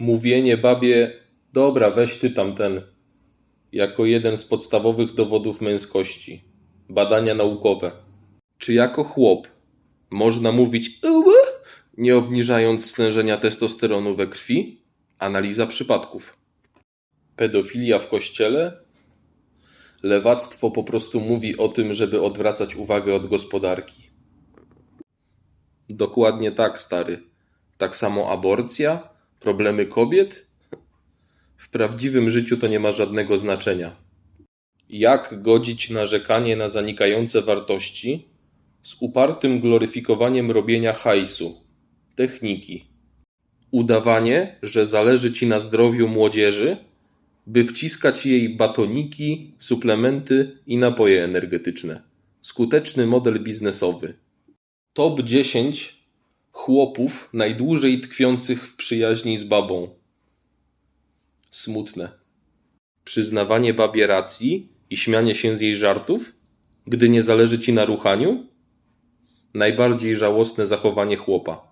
Mówienie babie, dobra, weź ty tamten, jako jeden z podstawowych dowodów męskości. Badania naukowe. Czy jako chłop można mówić nie obniżając stężenia testosteronu we krwi? Analiza przypadków. Pedofilia w kościele? Lewactwo po prostu mówi o tym, żeby odwracać uwagę od gospodarki. Dokładnie tak, stary. Tak samo aborcja, problemy kobiet? W prawdziwym życiu to nie ma żadnego znaczenia. Jak godzić narzekanie na zanikające wartości z upartym gloryfikowaniem robienia hajsu, techniki? Udawanie, że zależy ci na zdrowiu młodzieży, by wciskać jej batoniki, suplementy i napoje energetyczne. Skuteczny model biznesowy. Top 10 chłopów najdłużej tkwiących w przyjaźni z babą. Smutne. Przyznawanie babie racji i śmianie się z jej żartów, gdy nie zależy ci na ruchaniu? Najbardziej żałosne zachowanie chłopa.